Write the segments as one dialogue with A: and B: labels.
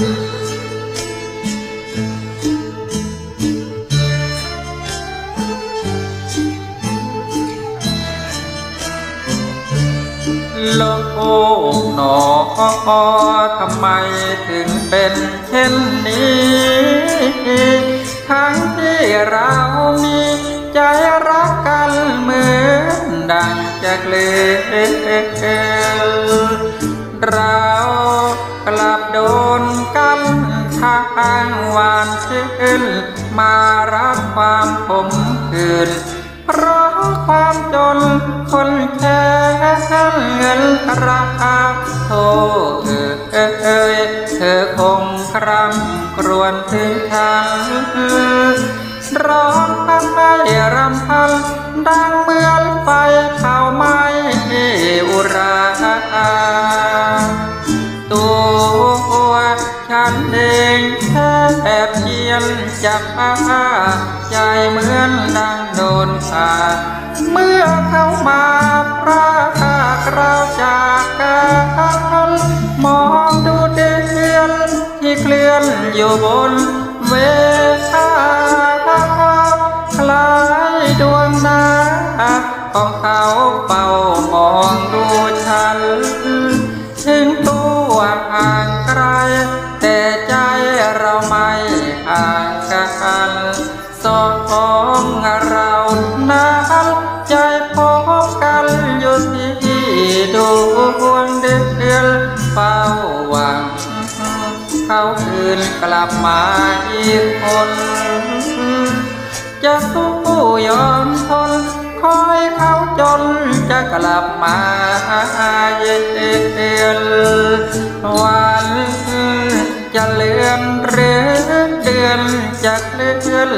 A: ลูกหนอทำไมถึงเป็นเช่นนี้ ทั้งที่เรามีใจรักกันเหมือนดังจากเลเรากลับโดน กันทางหวานชื่น มารับความขมขื่นเพราะความจนคนแค่เงินราคาโทเออเออเอยเธอคงครำกรวนถึงทางร้องไห้รำพันดัง เองแค่เพียงจับอาใจเหมือนดังโดนขาเมื่อเข้ามาพระเราจากกันมองดูเดือนที่เคลื่อนอยู่บนเวทาคล้ายดวงดาของเขาเฝ้ามองดูฉันถึงตัวห่าง อดคล้องเรานั้นใจพบกันอยู่ที่ดวงเดือนเฝ้าหวัง เขาคืนกลับมาอีกคน จะสู้ยอมทนคอยเขาจนจะกลับมาเย็นวันจะเลื่อนหรือ อนจะเลื่อน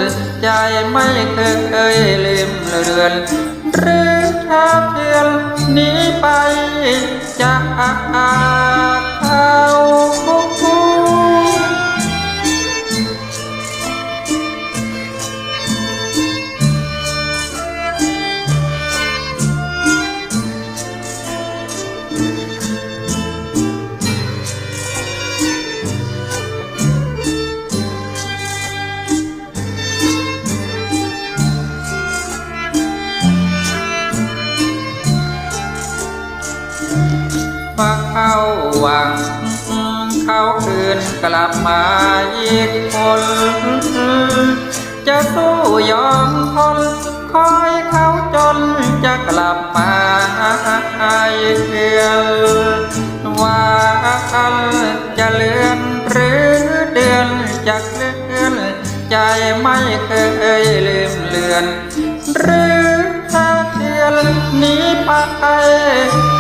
A: ใจไม่เคยลืมเลือนหรือถ้าเพื่อนหนีไปจากเขา วง เขาคืนกลับมาอีกคน จะสู้ยอมทนคอยเขาจนจะกลับมาให้เพื่อนว่าจะเลื่อนหรือเดือนจะเลื่อนใจไม่เคยลืมเลือน หรือถ้าเดือนนี้ไป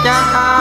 A: จะหา